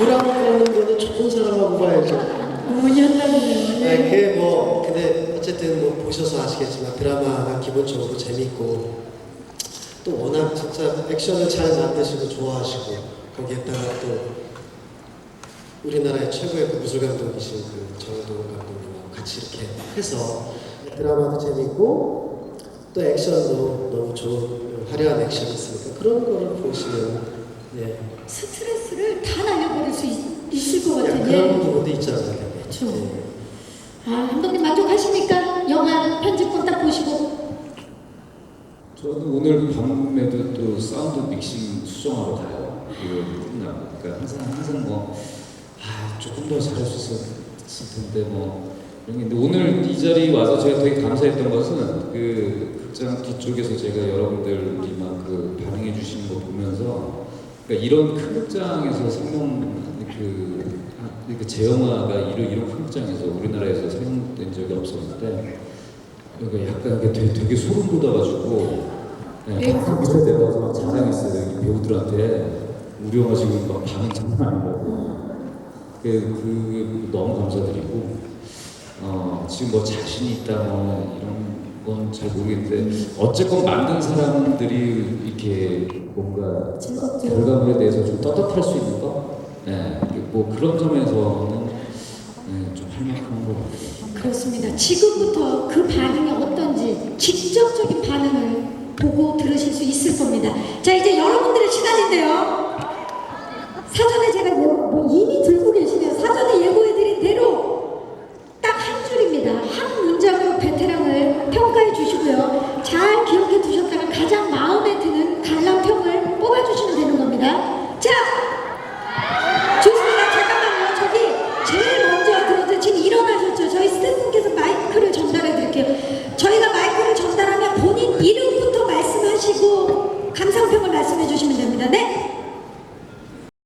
드라마 보는 거는 좋은 사람하고 봐야죠. 연락이네요. 네, 그게 뭐 근데 어쨌든 뭐 보셔서 아시겠지만 드라마가 기본적으로 재밌고 또 워낙 진짜 액션을 잘 만드시고 좋아하시고 거기에다가 또 우리나라의 최고의 그 무술 감독이신 그 정동원 감독님하고 같이 이렇게 해서 드라마도 재밌고 또 액션도 너무 좋은 화려한 액션이 있으니까 그런 거를 보시면 네수 있, 있을 것 그냥 같은 그런 예. 부분도 있잖아요. 그렇죠. 네. 아 감독님 만족하십니까? 영화 편집본 딱 보시고 저도 오늘 밤에도 또 사운드 믹싱 수정하러 가요. 이거 끝나고. 그러니까 항상 항상 뭐 아, 조금 더 잘할 수 있었을 텐데 뭐 이런 게 있는데 오늘 이 자리 와서 제가 되게 감사했던 것은 그 극장 뒤쪽에서 제가 여러분들이 막 그 반응해 주시는 거 보면서 그러니까 이런 큰 극장에서 상영 그, 아, 그 제영화가 이런 이런 큰 극장에서 우리나라에서 상영된 적이 없었는데 그러니까 약간 되게, 되게 소름 돋아가지고 네, 막 밑에 내려와서 막 자랑했어요 여기 배우들한테. 우리 영화 지금 막 반응 장난 아니라고. 그, 그 너무 감사드리고 어, 지금 뭐 자신이 있다 뭐 이런 건 잘 모르겠는데 어쨌건 만든 사람들이 이렇게 뭔가. 결과물에 대해서 좀 떳떳할 수 있는 거, 네, 뭐 그런 점에서는 네, 좀 할만한 것 같아요. 그렇습니다. 지금부터 그 반응이 어떤지 직접적인 반응을 보고 들으실 수 있을 겁니다. 자 이제 여러분들의 시간인데요. 사전에 제가 뭐, 뭐 이미 들고 계시네요. 사전에 예고해드린 대로 딱 한 줄입니다. 한 문장으로 베테랑을 평가해 주시고요. 잘 기억해 두셨다가 가장 마음에 드는 관람평을 뽑아주시면 되는 겁니다. 자, 좋습니다. 잠깐만요. 저기 제일 먼저 들어서 지금 일어나셨죠? 저희 스태프분께서 마이크를 전달해 드릴게요. 저희가 마이크를 전달하면 본인 이름부터 말씀하시고 감상평을 말씀해 주시면 됩니다. 네?